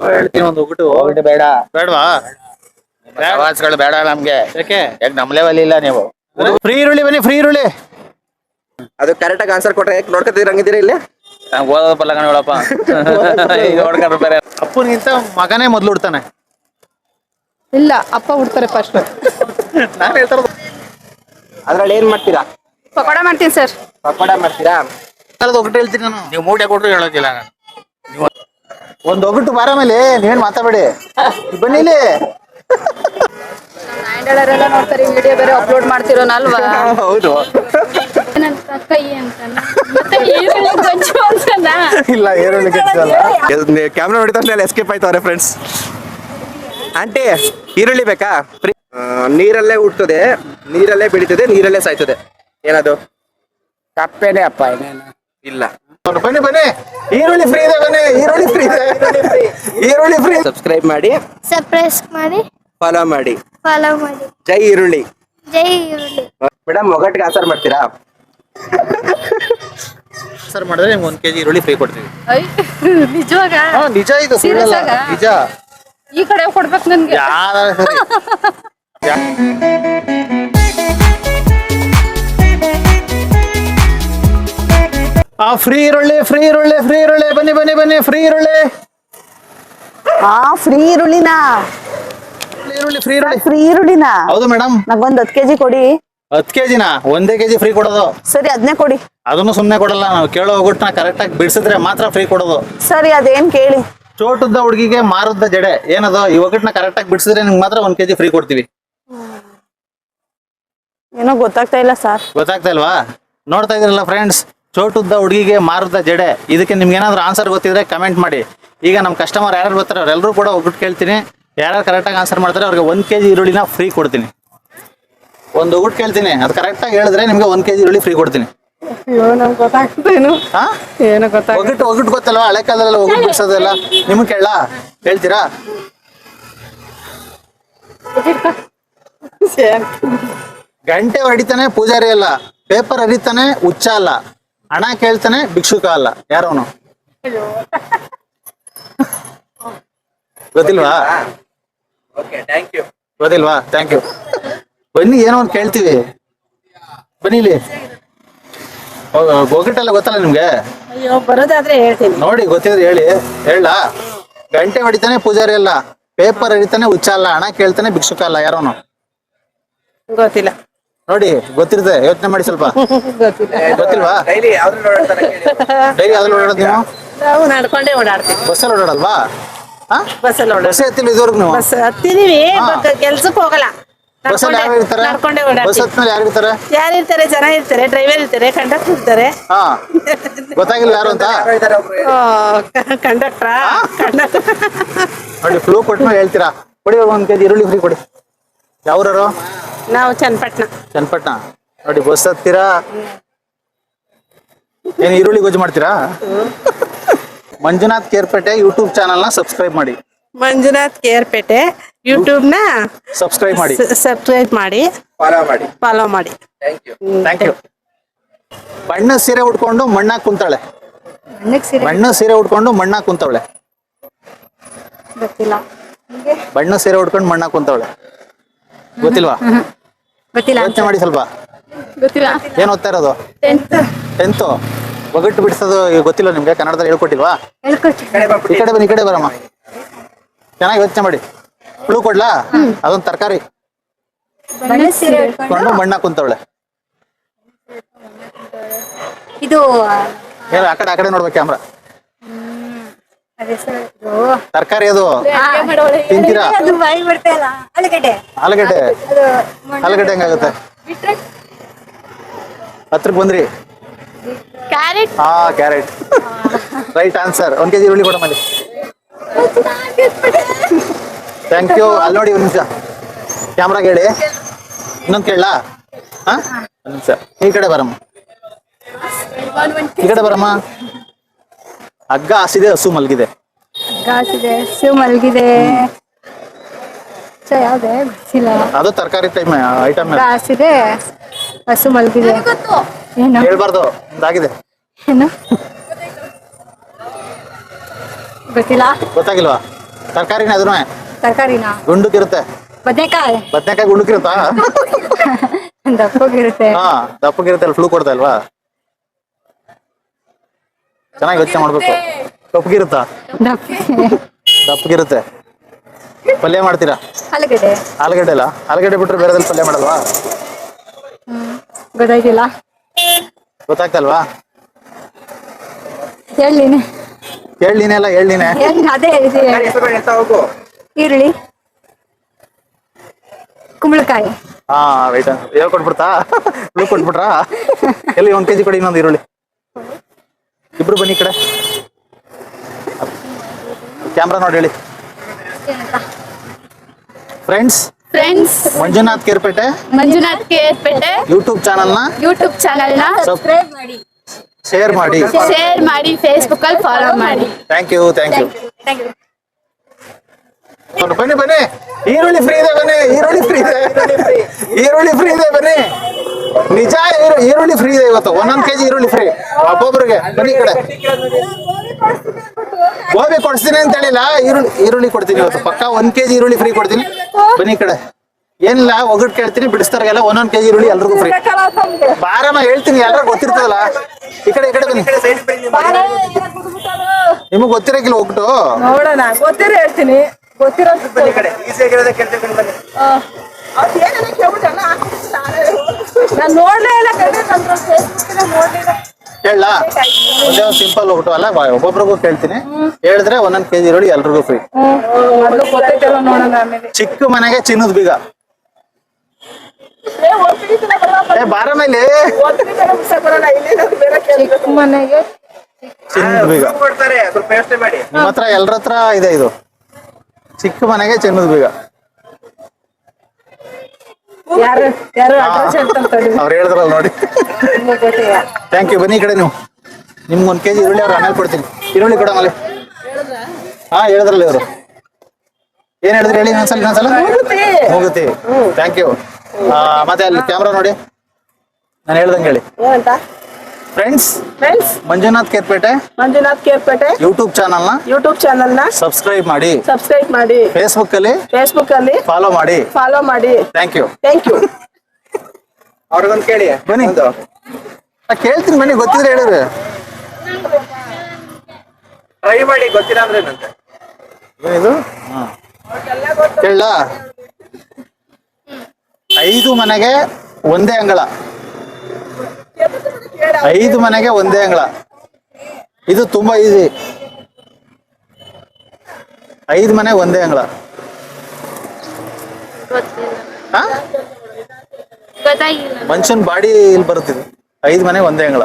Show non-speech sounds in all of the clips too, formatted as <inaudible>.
ಹೇಳ್ತೀನಿ ಒಂದು ಒಗ್ಗಟ್ಟು ಹೋಗ್ಬಿಟ್ಟು ಬೇಡ. ಬೇಡವಾ? ಪ್ರವಾಸಗಳು ಬೇಡ ನಮ್ಗೆ. ಯಾಕೆ? ಯಾಕೆ ನಮ್ ಲೆವೆಲ್ ಇಲ್ಲ ನೀವು? ಫ್ರೀ ಈರುಳ್ಳಿ ಬನ್ನಿ ಫ್ರೀ ಈರುಳ್ಳಿ. ಅದು ಕರೆಕ್ಟ್ ಆಗಿ ಆನ್ಸರ್ ಕೊಟ್ರೆ ಯಾಕೆ ನೋಡ್ಕೊತಿರಂಗಿದ್ದೀರಾ ಇಲ್ಲಿ? ನಂಗೆ ಓದೋದು ಬಲ್ಲ ಬೇರೆ ಅಪ್ಪನಿಗಿಂತ ಮಗನೇ ಮೊದ್ಲು ಉಡ್ತಾನೆ ಇಲ್ಲ ಅಪ್ಪ ಉಡ್ತಾರೆ ಫಸ್ಟ್ ನಾನು ಹೇಳ್ತಾರ ಅದ್ರಲ್ಲಿ ಏನ್ ಮಾಡ್ತೀರಾ? ಪಕೋಡ ಮಾಡ್ತೀನಿ ಸರ್. ಪಕೋಡ ಮಾಡ್ತೀರಾ? ಒಗ್ಗಟ್ಟು ಹೇಳ್ತೀನಿ ನಾನು. ನೀವು ಮೂಟೆ ಕೊಟ್ರು ಹೇಳೋದಿಲ್ಲ ನಾನು ಒಂದ್ ಹೋಗ್ಬಿಟ್ಟು ಬಾರ ಮೇಲೆ ನೀವೇನ್ ಮಾತಾಡಬೇಡಿ. ಬನ್ನಿ ಇಲ್ಲಿ. ಎಲ್ಲ ನೋಡ್ತಾರೆ ವಿಡಿಯೋ ಬೇರೆ ಅಪ್ಲೋಡ್ ಮಾಡ್ತಿರೋನಲ್ವಾ? ಹೌದು. ಏನಂತ ಕೈ ಅಂತ ಮತ್ತೆ ಈರುಳ್ಳಿ ಗೊಜ್ಜು ಅಂತನಾ? ಇಲ್ಲ ಈರುಳ್ಳಿ ಕೆಚ್ಚಲ್ಲ ಕ್ಯಾಮ್ರಾ ತಕ್ಷಣ ಎಸ್ಕೇಪ್ ಆಯ್ತವ್ರೆ ಫ್ರೆಂಡ್ಸ್ ಆಂಟಿ ಈರುಳ್ಳಿ ಬೇಕಾ? ನೀರಲ್ಲೇ ಹುಟ್ಟುತ್ತದೆ ನೀರಲ್ಲೇ ಬೆಳೀತದೆ ನೀರಲ್ಲೇ ಸಾಯ್ತದೆ. ಏನದು? ತಪ್ಪೇನೆ ಅಪ್ಪ ಏನೇನು? ಇಲ್ಲ. ಬನ್ನಿ ಬನ್ನಿ. ಈರುಳ್ಳಿ ಫ್ರೀ ಇದೆ ಬನ್ನಿ. ಈರುಳ್ಳಿ ಫ್ರೀ ಇದೆ. ಈರುಳ್ಳಿ ಫ್ರೀ ಸಬ್ಸ್ಕ್ರೈಬ್ ಮಾಡಿ. ಸರ್ಪ್ರೈಸ್ ಮಾಡಿ. ಫಾಲೋ ಮಾಡಿ. ಫಾಲೋ ಮಾಡಿ. ಜೈ ಈರುಳ್ಳಿ. ಜೈ ಈರುಳ್ಳಿ. ಮೇಡಮ್ ಒಗಟ್ಟಿಗೆ ಆಸರ್ ಮಾಡ್ತೀರಾ? ಸರ್ ಮಾಡಿದ್ರೆ ನಿಮ್ಗೆ ಒಂದ್ ಕೆಜಿ ಈರುಳ್ಳಿ ಫ್ರೀ ಕೊಡ್ತೀವಿ. ಐ, ನಿಜವಾಗ? ಹಾ ನಿಜ ಇದು Serious ಆಗಾ? ನಿಜ. ಈ ಕಡೆ ಕೊಡ್ಬೇಕು ನನ್ಗೆ. ಯಾರ ಸರಿ? <laughs> ಫ್ರೀ ಈರುಳ್ಳಿ ಫ್ರೀ ಈರುಳ್ಳಿ ಫ್ರೀ ಈರುಳ್ಳಿ. ಬನ್ನಿ ಬನ್ನಿ ಬನ್ನಿ ಫ್ರೀ ಈರುಳ್ಳಿ. ಆ ಫ್ರೀ ಈರುಳ್ಳಿನಾ. ಫ್ರೀ ಈರುಳ್ಳಿ ಫ್ರೀ ಈರುಳ್ಳಿ. ಫ್ರೀ ಈರುಳ್ಳಿನಾ. ಹೌದು ಮೇಡಮ್ ನಂಗೊಂದ್ ಹತ್ತು ಕೆಜಿ ಕೊಡಿ. ಹತ್ತು ಕೆಜಿನ? ಒಂದೇ ಕೆಜಿ ಫ್ರೀ ಕೊಡೋದು. ಸರಿ ಅದನ್ನೇ ಕೊಡಿ. ಅದನ್ನು ಸುಮ್ಮನೆ ಕೊಡಲ್ಲ ನಾವು ಕೇಳೋ ಒಗ್ಗಟ್ಟನ್ನ ಕರೆಕ್ಟ್ ಆಗಿ ಬಿಡಿಸಿದ್ರೆ ಮಾತ್ರ ಫ್ರೀ ಕೊಡೋದು. ಸರಿ ಅದೇನ್ ಕೇಳಿ. ಚೋಟದ ಹುಡುಗಿಗೆ ಮಾರುದ್ದ ಜಡೆ. ಏನದು? ಈ ಒಗ್ಗಟ್ಟನ್ನ ಕರೆಕ್ಟ್ ಆಗಿ ಬಿಡಿಸಿದ್ರೆ ನಿಮ್ಗೆ ಮಾತ್ರ ಒಂದ್ ಕೆಜಿ ಫ್ರೀ ಕೊಡ್ತೀವಿ. ಏನೋ ಗೊತ್ತಾಗ್ತಾ ಇಲ್ಲ ಸರ್. ಗೊತ್ತಾಗ್ತಾ ಇಲ್ವಾ? ನೋಡ್ತಾ ಇದ್ರಲ್ಲ ಫ್ರೆಂಡ್ಸ್ ಚೋಟುದ್ದ ಹುಡುಗಿಗೆ ಮಾರುದ ಜಡೆ. ಇದಕ್ಕೆ ನಿಮ್ಗೆ ಏನಾದ್ರು ಆನ್ಸರ್ ಗೊತ್ತಿದ್ರೆ ಕಮೆಂಟ್ ಮಾಡಿ. ಈಗ ನಮ್ಮ ಕಸ್ಟಮರ್ ಯಾರು ಬರ್ತಾರೆ ಅವರೆಲ್ಲರೂ ಕೂಡ ಒಬ್ಬಿಟ್ಟು ಕೇಳ್ತೀನಿ. ಯಾರು ಕರೆಕ್ಟಾಗಿ ಆನ್ಸರ್ ಮಾಡ್ತಾರೆ ಅವ್ರಿಗೆ ಒಂದ್ ಕೆಜಿ ಈರುಳ್ಳಿನ ಫ್ರೀ ಕೊಡ್ತೀನಿ. ಒಂದು ಊಟ ಕೇಳ್ತೀನಿ. ಅದು ಕರೆಕ್ಟಾಗಿ ಹೇಳಿದ್ರೆ ನಿಮ್ಗೆ ಒಂದ್ ಕೆಜಿ ಈರುಳ್ಳಿ ಫ್ರೀ ಕೊಡ್ತೀನಿ. ಏನೋ ಒಗ್ಗಟ್ಟು ಒಗ್ಗಟ್ಟು ಗೊತ್ತಲ್ವಾ? ಹಳೆ ಕಾಲದಲ್ಲ ಒಗ್ಗಟ್ಟು ಬಿಡಿಸೋದೆಲ್ಲ. ನಿಮ್ಗೆ ಕೇಳ. ಹೇಳ್ತೀರಾ? ಗಂಟೆ ಹೊಡಿತಾನೆ ಪೂಜಾರಿ ಅಲ್ಲ. ಪೇಪರ್ ಹರಿತಾನೆ ಹುಚ್ಚ ಅಲ್ಲ. ಹಣ ಕೇಳ್ತಾನೆ ಭಿಕ್ಷುಕ ಅಲ್ಲ. ಯಾರವನು ಗೊತ್ತಿಲ್ವಾ? ಗೊತ್ತಿಲ್ವಾ? ಥ್ಯಾಂಕ್ ಯು ಬನ್ನಿ ಏನೋ ಒಂದು ಕೇಳ್ತೀವಿ. ಬನ್ನಿ ಇಲ್ಲಿ. ಗೊತ್ತಲ್ಲ ನಿಮ್ಗೆ? ಅಯ್ಯೋ ಬರೋದಾದ್ರೆ ಹೇಳ್ತೀನಿ. ನೋಡಿ ಗೊತ್ತಿದ್ರೆ ಹೇಳಿ. ಹೇಳ. ಗಂಟೆ ಹೊಡಿತಾನೆ ಪೂಜಾರಿ ಅಲ್ಲ. ಪೇಪರ್ ಹಿಡಿತಾನೆ ಹುಚ್ಚಲ್ಲ ಹಣ ಕೇಳ್ತಾನೆ ಭಿಕ್ಷುಕ ಅಲ್ಲ. ಯಾರೋನು ಗೊತ್ತಿಲ್ಲ. ನೋಡಿ ಗೊತ್ತಿರುತ್ತೆ ಯೋಚನೆ ಮಾಡಿ ಸ್ವಲ್ಪ. ಗೊತ್ತಿಲ್ವಾ? ಡೈಲಿ ಡೈಲಿ ಅದ್ರಲ್ಲಿ ಓಡಾಡೋದು ನೀವು? ನಾವು ನಡ್ಕೊಂಡೇ ಓಡಾಡ್ತೀವಿ. ಬಸ್ಸಲ್ಲಿ ಓಡಾಡಲ್ವಾ? ಹಾ? ಬಸ್ಸಲ್ಲಿ ಓಡಾಡ ಬಸ್ ಎತ್ತಿಲ್ಲ ಇದುವರೆಗೂ ನೀವು? ಬಸ್ ಹತ್ತಿದೀವಿ ಕೆಲ್ಸಕ್ಕೆ ಹೋಗಲ್ಲ. ಬಸ್ಸಲ್ಲಿ ಯಾರು ಇರ್ತಾರೆ? ನಡ್ಕೊಂಡೇ ಬಸ್ ಓಡಾಡ್ತೀವಿ ಹತ್ಮೇಲೆ ಯಾರು ಇರ್ತಾರೆ? ಯಾರು ಇರ್ತಾರೆ? ಜನ ಇರ್ತಾರೆ ಡ್ರೈವರ್ ಇರ್ತಾರೆ ಕಂಡಕ್ಟರ್ ಇರ್ತಾರೆ. ಹಾ. ಗೊತ್ತಾಗಿಲ್ಲ ಯಾರು ಅಂತ? ಕಂಡಕ್ಟ್ರಾ ಕಂಡಕ್ಟರ್ ನೋಡಿ ಫ್ಲೂ ಕೊಟ್ಟು ಹೇಳ್ತೀರಾ? ಕೊಡಿ ಒಂದ್ ಕೆಜಿ ಈರುಳ್ಳಿ ಫ್ರೀ ಕೊಡಿ. ಯಾವ್ರವರು? ನಾವು ಚನ್ನಪಟ್ಟಣ. ಚನ್ನಪಟ್ಟಣ. ನೋಡಿ ಬಸ್ ಹತ್ತೀರಾ ಏನ್ ಈರುಳ್ಳಿ ಗೊಜ್ಜು ಮಾಡ್ತೀರಾ? ಮಂಜುನಾಥ್ ಕೇರ್ಪೇಟೆ ಯೂಟ್ಯೂಬ್ ಚಾನಲ್ನ ಸಬ್ಸ್ಕ್ರೈಬ್ ಮಾಡಿ. ಮಂಜುನಾಥ್ ಕೇರ್ಪೇಟೆ ಯೂಟ್ಯೂಬ್ನ ಸಬ್ಸ್ಕ್ರೈಬ್ ಮಾಡಿ. ಸಬ್ಸ್ಕ್ರೈಬ್ ಮಾಡಿ. ಫಾಲೋ ಮಾಡಿ. ಫಾಲೋ ಮಾಡಿ. ಥ್ಯಾಂಕ್ ಯು ಬಣ್ಣ ಸೀರೆ ಉಟ್ಕೊಂಡು ಮಣ್ಣಾಗ್ ಕುಂತಾಳೆ. ಬಣ್ಣ ಸೀರೆ ಉಟ್ಕೊಂಡು ಮಣ್ಣಾಗ್ ಕುಂತವಳೆ ಬಣ್ಣ ಸೀರೆ ಉಟ್ಕೊಂಡು ಮಣ್ಣಾಗ್ ಕುಂತವಳೆ ಗೊತ್ತಿಲ್ವಾ? ಗೊತ್ತಿಲ್ಲ ಯೋಚನೆ ಮಾಡಿ ಸ್ವಲ್ಪ. ಗೊತ್ತಿಲ್ಲ. ಏನ್ ಓದ್ತಾ ಇರೋದು? ಟೆಂತ್ ಟೆಂತ್ ಒಗಟ್ಟು ಬಿಡಿಸೋದು ಗೊತ್ತಿಲ್ಲ ನಿಮ್ಗೆ ಕನ್ನಡದಲ್ಲಿ ಹೇಳ್ಕೊಟ್ಟಿಲ್ವಾ? ಈ ಕಡೆ ಬನ್ನಿ ಈ ಕಡೆ ಬರಮ್ಮ. ಚೆನ್ನಾಗಿ ಯೋಚನೆ ಮಾಡಿ. ಹುಳು ಕೊಡ್ಲಾ? ಅದೊಂದು ತರಕಾರಿ. ಕೊಂಡು ಮಣ್ಣ ಕುಂತವಳೆ. ಇದು ಏನು ಆ ಕಡೆ ಆ ಕಡೆ ನೋಡ್ಬೇಕು ಕ್ಯಾಮ್ರಾ. ತರಕಾರಿ ಅದು? ತಿಂತೀರಾ? ಆಲೂಗಡ್ಡೆ. ಆಲೂಗಡ್ಡೆ? ಹೆಂಗಾಗುತ್ತೆ? ಹತ್ರಕ್ಕೆ ಬಂದ್ರಿ? ಕ್ಯಾರೆಟ್. ಹಾ ಕ್ಯಾರೆಟ್. Right answer. ಒಂದ್ ಕೆಜಿ ಈರುಳ್ಳಿ ಕೊಡ ಮಾಡಿ ಥ್ಯಾಂಕ್ ಯು ಅಲ್ಲಿ ನೋಡಿ ಒಂದು ನಿಮಿಷ. ಕ್ಯಾಮ್ರಾಗೆ ಹೇಳಿ. ಇನ್ನೊಂದು ಕೇಳಲಾ? ಹಾ? ಒಂದು ನಿಮಿಷ. ಈ ಕಡೆ ಬರಮ್ಮ. ಈ ಕಡೆ ಬರಮ್ಮ. ಹಗ್ಗ ಹಸಿದೆ ಹಸು ಮಲಗಿದೆ. ಗಾಸಿದೆ ಹಸು ಮಲಗಿದೆ. ಸೊ ಯಾವ್ದೇ ಗೊತ್ತಿಲ್ಲ. ಅದು ತರಕಾರಿ ಟೈಮ್ ಐಟಮ್ ಗಾಸಿದೆ ಹಸು ಮಲಗಿದೆ. ಏನು? ಹೇಳ್ಬಾರ್ದು ಒಂದಾಗಿದೆ ಏನು? ಗೊತ್ತಿಲ್ಲ. ಗೊತ್ತಾಗಿಲ್ವಾ? ತರಕಾರಿನ ಅದನ್ನ. ತರಕಾರಿನ? ಗುಂಡುಕಿರುತ್ತೆ. ಬದನೆಕಾಯಿ. ಬದನೆಕಾಯಿ ಗುಂಡುಕಿರುತ್ತಾ? <laughs> ದಪ್ಪಗಿರುತ್ತೆ. ಹಾ ದಪ್ಪಗಿರುತ್ತೆ ಅಲ್ಲಿ ಫ್ಲೂ ಕೊಡ್ತಾ ಇಲ್ವಾ? ಚೆನ್ನಾಗಿ ಯೋಚನೆ ಮಾಡ್ಬೇಕು. ಕಪ್ಪಗಿರುತ್ತಾ ದಪ್ಪಗಿರುತ್ತೆ. ಪಲ್ಯ ಮಾಡ್ತೀರಾ? ಆಲೂಗಡ್ಡೆ. ಆಲೂಗಡ್ಡೆ ಅಲ್ಲ? ಆಲೂಗಡ್ಡೆ ಬಿಟ್ರೆ ಬೇರೆದಲ್ಲಿ ಪಲ್ಯ ಮಾಡಲ್ವಾ? ಗೊತ್ತಾಗಿಲ್ಲ. ಗೊತ್ತಾಗ್ತಲ್ವಾ? ಹೇಳಿನಿ ಹೇಳಿನಿ ಅಲ್ಲ ಹೇಳಿನಿ ಅದೇ ಹೇಳಿ. ಈರುಳ್ಳಿ ಕುಂಬಳಕಾಯಿ. ಹಾ ರೈಟ್ ಹೇಳ್ಕೊಟ್ಬಿಡ್ತಾ ಫ್ಲೂ ಕೊಟ್ಬಿಟ್ರಾ? ಎಲ್ಲಿ ಒಂದ್ ಕೆಜಿ ಕೊಡಿ ಇನ್ನೊಂದು ಈರುಳ್ಳಿ. ಇಬ್ರು ಬನ್ನಿ ಈ ಕಡೆ. ಕ್ಯಾಮ್ರಾ ನೋಡಿ ಹೇಳಿ. ಫ್ರೆಂಡ್ಸ್ ಫ್ರೆಂಡ್ಸ್ ಮಂಜುನಾಥ್ ಕೇರ್ಪೇಟೆ ಮಂಜುನಾಥ್ ಕೇರ್ಪೇಟೆ ಯೂಟ್ಯೂಬ್ನ ಯೂಟ್ಯೂಬ್ ಚಾನಲ್ನ ಸಬ್ಸ್ಕ್ರೈಬ್ ಶೇರ್ ಮಾಡಿ. ಶೇರ್ ಮಾಡಿ ಫೇಸ್ಬುಕ್ ಅಲ್ಲಿ ಫಾಲೋ ಮಾಡಿ. ಥ್ಯಾಂಕ್ ಯು ಥ್ಯಾಂಕ್ ಯು ಬನ್ನಿ ಬನ್ನಿ. ಈರುಳ್ಳಿ ಫ್ರೀ ಇದೆ ಬನ್ನಿ. ಈರುಳ್ಳಿ ಫ್ರೀ ಇದೆ. ಈರುಳ್ಳಿ ಫ್ರೀ ಇದೆ ಬನ್ನಿ. ನಿಜ ಈರು- ಈರುಳ್ಳಿ ಫ್ರೀ ಇದೆ ಇವತ್ತು. ಒಂದೊಂದ್ ಕೆಜಿ ಈರುಳ್ಳಿ ಫ್ರೀ ಒಬ್ಬೊಬ್ರಿಗೆ ಬನ್ನಿ ಕಡೆ. ಗೋಬಿ ಕೊಡ್ಸ್ತೀನಿ ಅಂತ ಹೇಳಿಲ್ಲ. ಈರುಳ್ಳಿ ಈರುಳ್ಳಿ ಕೊಡ್ತೀನಿ ಇವತ್ತು. ಪಕ್ಕ ಒಂದ್ ಕೆಜಿ ಈರುಳ್ಳಿ ಫ್ರೀ ಕೊಡ್ತೀನಿ. ಬನ್ನಿ ಕಡೆ. ಏನಿಲ್ಲ ಒಗಟ್ ಕೇಳ್ತೀನಿ. ಬಿಡಿಸ್ತಾರಿಗೆಲ್ಲ ಒಂದೊಂದ್ ಕೆಜಿ ಈರುಳ್ಳಿ ಎಲ್ರಿಗೂ ಫ್ರೀ ಬಾರಮ್ಮ ಹೇಳ್ತೀನಿ. ಎಲ್ಲರೂ ಗೊತ್ತಿರ್ತದಲ್ಲ. ಈ ಕಡೆ ಈ ಕಡೆ ಬನ್ನಿ. ನಿಮಗ್ ಗೊತ್ತಿರಕಿಲ್ಲ ಒಗ್ಗಟ್ಟು? ನೋಡೋಣ. ಗೊತ್ತಿರೋ ಹೇಳ್ತೀನಿ. ಗೊತ್ತಿರೋ ಬನ್ನಿ ಈ ಕಡೆ. ಈಸಿಯಾಗಿರೋದೇ ಕೇಳ್ತೀನಿ ಬನ್ನಿ. ನಾನು ನೋಡ್ಲೇ ಇಲ್ಲ ಕಣ್ರೀ, ನಂದು Facebook ನ ನೋಡ್ಲಿಲ್ಲ. ಹೇಳ ಒಂದೇ ಒಂದು ಸಿಂಪಲ್ ಹೋಗ್ಬಿಟ್ಟು ಅಲ್ಲ ಒಬ್ಬೊಬ್ರಿಗೂ ಕೇಳ್ತೀನಿ. ಹೇಳಿದ್ರೆ ಒಂದೊಂದ್ ಕೆಜಿ ಈರುಳ್ಳಿ ಎಲ್ರಿಗೂ ಫ್ರೀ ಚಿಕ್ಕ ಮನೆಗೆ ಚಿನ್ನದ ಬೀಗ. ಏ ಬಾರ ಮೇಲೆ. ಚಿಕ್ಕ ಮನೆಗೆ ಚಿನ್ನದ ಬೀಗ. ಸ್ವಲ್ಪ ಯೋಚನೆ ಮಾಡಿ. ನಿಮ್ಮ ಹತ್ರ ಎಲ್ರ ಹತ್ರ ಇದೆ ಇದು. ಚಿಕ್ಕ ಮನೆಗೆ ಚಿನ್ನದ ಬೀಗ. ಯಾರು ಯಾರು ಅಡ್ರೆಸ್ ಹೇಳ್ತಾರೆ ತಡಿ. ಅವ್ರು ಹೇಳಿದ್ರಲ್ಲ ನೋಡಿ. ಥ್ಯಾಂಕ್ ಯು ಬನ್ನಿ ಈ ಕಡೆ ನೀವು. ನಿಮ್ಗೆ ಒಂದ್ ಕೆಜಿ ಈರುಳ್ಳಿ ಅವ್ರು ಆಮೇಲೆ ಕೊಡ್ತೀನಿ. ಈರುಳ್ಳಿ ಕೊಡ ಆಮೇಲೆ. ಹಾ ಹೇಳಿದ್ರಲ್ಲ ಇವರು. ಏನ್ ಹೇಳಿದ್ರು ಹೇಳಿ ಇನ್ನೊಂದ್ಸಲ ಇನ್ನೊಂದ್ಸಲ? ಹೋಗುತ್ತೆ ಥ್ಯಾಂಕ್ ಯು ಮತ್ತೆ ಅಲ್ಲಿ ಕ್ಯಾಮ್ರಾ ನೋಡಿ. ನಾನು ಹೇಳ್ದಂಗೆ ಹೇಳಿ. Friends friends Manjunath Kerpete Manjunath Kerpete YouTube ಚಾನಲ್ನ ಯೂಟ್ಯೂಬ್ ಚಾನಲ್ನ ಸಬ್ಸ್ಕ್ರೈಬ್ ಮಾಡಿ ಸಬ್ಸ್ಕ್ರೈಬ್ ಮಾಡಿ. ಫೇಸ್ಬುಕ್ ಅಲ್ಲಿ ಫೇಸ್ಬುಕ್ ಅಲ್ಲಿ ಫಾಲೋ ಮಾಡಿ. ಫಾಲೋ ಮಾಡಿ. ಥ್ಯಾಂಕ್ ಯು ಥ್ಯಾಂಕ್ ಯು ಅವ್ರಿಗೊಂದು ಕೇಳಿ. ಬನ್ನಿ. ಕೇಳ್ತೀನಿ ಬನ್ನಿ ಗೊತ್ತಿದ್ರೆ ಹೇಳಿದ್ರೆ. ಟ್ರೈ ಮಾಡಿ ಗೊತ್ತಿಲ್ಲ ಅಂದ್ರೆ ಏನಂತೆ? ಕೇಳ ಐದು ಮನೆಗೆ ಒಂದೇ ಅಂಗಳ. ಐದು ಮನೆಗೆ ಒಂದೇ ಅಂಗಳ. ಇದು ತುಂಬಾ ಈಸಿ ಐದು ಮನೆ ಒಂದೇ ಅಂಗಳ. ಮನುಷ್ಯನ್ ಬಾಡಿ ಇಲ್ಲಿ ಬರುತ್ತಿದೆ ಐದು ಮನೆ ಒಂದೇ ಅಂಗಳ.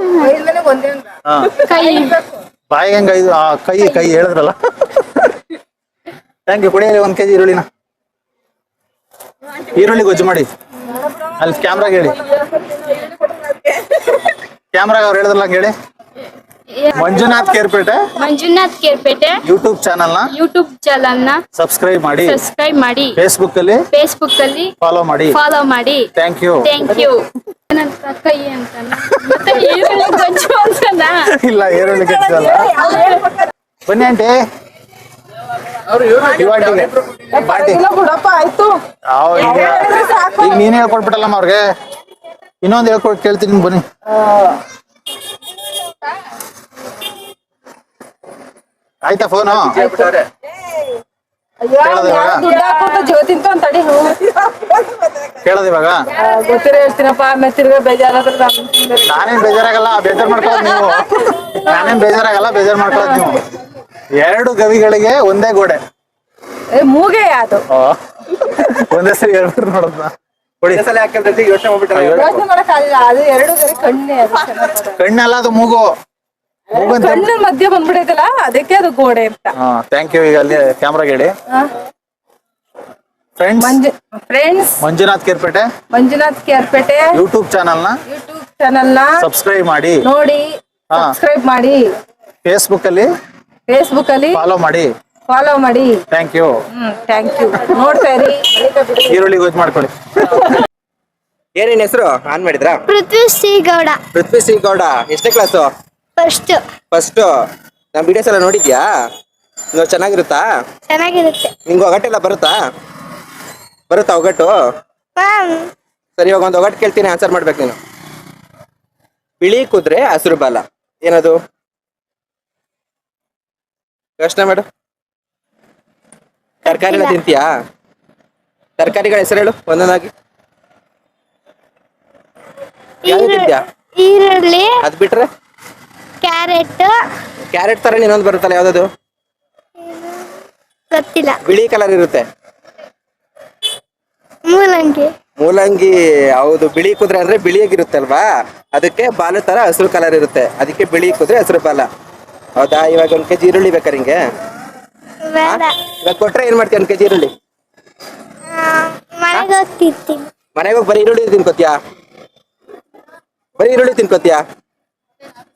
ಬಾಯಿ ಕೈ. ಬಾಯಿಗೆ ಹೆಂಗ ಐದು? ಆ ಕೈ ಕೈ ಹೇಳಿದ್ರಲ್ಲ. ಥ್ಯಾಂಕ್ ಯು ಕುಡಿಯಲಿ ಒಂದ್ ಕೆಜಿ ಈರುಳ್ಳಿನ. ಈರುಳ್ಳಿ ಗೊಜ್ಜು ಮಾಡಿ. ಅಲ್ಲಿ ಕ್ಯಾಮ್ರಾಗ ಹೇಳಿ. ಕ್ಯಾಮ್ರಾಗ ಅವ್ರು ಹೇಳಿದ್ರಲ್ಲ ಹಂಗ್ ಹೇಳಿ. ಮಂಜುನಾಥ್ ಕೇರ್ಪೇಟೆ. ಮಂಜುನಾಥ್ ಕೇರ್ಪೇಟೆ. ಯೂಟ್ಯೂಬ್ನ. ಯೂಟ್ಯೂಬ್ ಚಾನಲ್ನ. ಸಬ್ಸ್ಕ್ರೈಬ್ ಮಾಡಿ. ಸಬ್ಸ್ಕ್ರೈಬ್ ಮಾಡಿ. ಫೇಸ್ಬುಕ್ ಅಲ್ಲಿ. ಫೇಸ್ಬುಕ್ ಅಲ್ಲಿ. ಫಾಲೋ ಮಾಡಿ. ಫಾಲೋ ಮಾಡಿ. ಥ್ಯಾಂಕ್ ಯು ಥ್ಯಾಂಕ್ ಯು ನನ್ನ ಕೈ ಅಂತ ಮತ್ತೆ ಈರುಳ್ಳಿ ಗೊಜ್ಜು ಅಂತಾನ? ಇಲ್ಲ ಈರುಳ್ಳಿ ಬನ್ನಿ ಆಂಟಿ. ಪಾರ್ಟಿ ಈಗ ನೀನೇ ಹೇಳ್ಕೊಟ್ಬಿಟ್ಟಲ್ಲಮ್ಮ ಅವ್ರಿಗೆ. ಇನ್ನೊಂದು ಹೇಳ್ಕೊಟ್ ಕೇಳ್ತೀನಿ ಬನ್ನಿ. ಆಯ್ತಾ ಫೋನು ಕೇಳೋದು ಇವಾಗ? ನಾನೇನ್ ಬೇಜಾರಾಗಲ್ಲ ಬೇಜಾರ್ ಮಾಡ್ಕೊಳ್ಳೋದು ನೀವು. ನಾನೇನ್ ಬೇಜಾರಾಗಲ್ಲ ಬೇಜಾರ್ ಮಾಡ್ಕೊಳ್ಳೋದು ನೀವು. ಎರಡು ಗವಿಗಳಿಗೆ ಒಂದೇ ಗೋಡೆ. ಏ ಮೂಗೆ ಅದು ಒಂದೇ ಸರಿ ಹೇಳ್ಬಿಟ್ಟು ನೋಡೋದ್ನ ಸಲ ಹಾಕಿದ್ರೆ ಯೋಚನೆ ಮಾಡ್ಬಿಟ್ರೆ ಯೋಚನೆ ಮಾಡಕ್ಕಾಗಲ್ಲ ಅದು ಎರಡು ಗರಿ ಕಣ್ಣೆ ಅದು ಚೆನ್ನಾಗ್ ಕಣ್ಣೆಲ್ಲ ಅದು ಮೂಗು. ಮಧ್ಯೆ ಬಂದ್ಬಿಡೈತಲ್ಲ ಅದಕ್ಕೆ ಅದು ಗೋಡೆ ಅಂತ. ಹಾ ಥ್ಯಾಂಕ್ ಯು ಈಗ ಅಲ್ಲಿ ಕ್ಯಾಮ್ರಾಗೆ ಹೇಳಿ. Friends Manju friends Manjunath Kerpete? Manjunath Kerpete. YouTube ಚಾನಲ್ನ ಯೂಟ್ಯೂಬ್ ಚಾನಲ್ನ. ಸಬ್ಸ್ಕ್ರೈಬ್ ಮಾಡಿ. ನೋಡಿ ಹಾ. ಸಬ್ಸ್ಕ್ರೈಬ್ ಮಾಡಿ. ಫೇಸ್ಬುಕ್ ಅಲ್ಲಿ? ಫೇಸ್ಬುಕ್ ಅಲ್ಲಿ ಫಾಲೋ ಮಾಡಿ. ಫಾಲೋ ಮಾಡಿ. Thank you hmm thank you ನೋಡ್ತಾ ಇರಿ. ಈರುಳ್ಳಿ ಗೊಜ್ಜು ಮಾಡ್ಕೊಳ್ಳಿ. ಏನೇನ್ ಹೆಸರು? ಆನ್ ಮಾಡಿದ್ರಾ? ಪೃಥ್ವಿ ಸಿಗೌಡ ಗೌಡ. ಪೃಥ್ವಿ ಸಿಂಗ್ ಗೌಡ. ಎಷ್ಟನೇ ಕ್ಲಾಸು ಫಸ್ಟ್ ಫಸ್ಟ್ ನಮ್ ವಿಡಿಯೋಸ್ ಎಲ್ಲ ನೋಡಿದ್ಯಾ? ಇವಾಗ ಚೆನ್ನಾಗಿರುತ್ತಾ? ಚೆನ್ನಾಗಿರುತ್ತೆ. ನಿಂಗೆ ಒಗಟ್ಟೆಲ್ಲ ಬರುತ್ತಾ? ಬರುತ್ತಾ ಒಗಟ್ಟು ಮ್ಯಾಮ್ ಸರಿ ಇವಾಗ ಒಂದು ಒಗಟ್ಟು ಕೇಳ್ತೀನಿ ಆನ್ಸರ್ ಮಾಡ್ಬೇಕು ನೀನು. ಬಿಳಿ ಕುದ್ರೆ ಹಸಿರು ಬಾಲ. ಏನದು? ಯೋಚನೆ ಮಾಡು. ತರಕಾರಿ ಎಲ್ಲ ತಿಂತೀಯಾ? ತರಕಾರಿಗಳ ಹೆಸರು ಹೇಳು ಒಂದೊಂದಾಗಿ. ಯಾವ್ದು ತಿಂತೀಯಾ? ಈರುಳ್ಳಿ ಅದ್ ಬಿಟ್ರೆ? ಕ್ಯಾರೆಟ್. ಕ್ಯಾರೆಟ್ ತರ ಇನ್ನೊಂದು ಬರುತ್ತಲ್ಲ ಯಾವ್ದದು? ಗೊತ್ತಿಲ್ಲ. ಬಿಳಿ ಕಲರ್ ಇರುತ್ತೆ. ಮೂಲಂಗಿ. ಮೂಲಂಗಿ ಹೌದು ಬಿಳಿ ಕುದುರೆ ಅಂದ್ರೆ ಬಿಳಿಯಾಗಿರುತ್ತೆ ಅಲ್ವಾ? ಅದಕ್ಕೆ ಬಾಲ ತರ ಹಸಿರು ಕಲರ್ ಇರುತ್ತೆ. ಅದಕ್ಕೆ ಬಿಳಿ ಕುದುರೆ ಹಸಿರು ಬಾಲ. ಹೌದಾ? ಇವಾಗ ಒಂದ್ ಕೆಜಿ ಈರುಳ್ಳಿ ಬೇಕಾ ನಿಂಗೆ? ಇವಾಗ ಕೊಟ್ರೆ ಏನ್ ಮಾಡ್ತೀಯ ಒಂದ್ ಕೆಜಿ ಈರುಳ್ಳಿ? ಮನೆಗೆ ಹೋಗಿ ಬರೀ ಈರುಳ್ಳಿ ತಿನ್ಕೋತಿಯಾ? ಬರೀ ಈರುಳ್ಳಿ ತಿನ್ಕೋತಿಯಾ?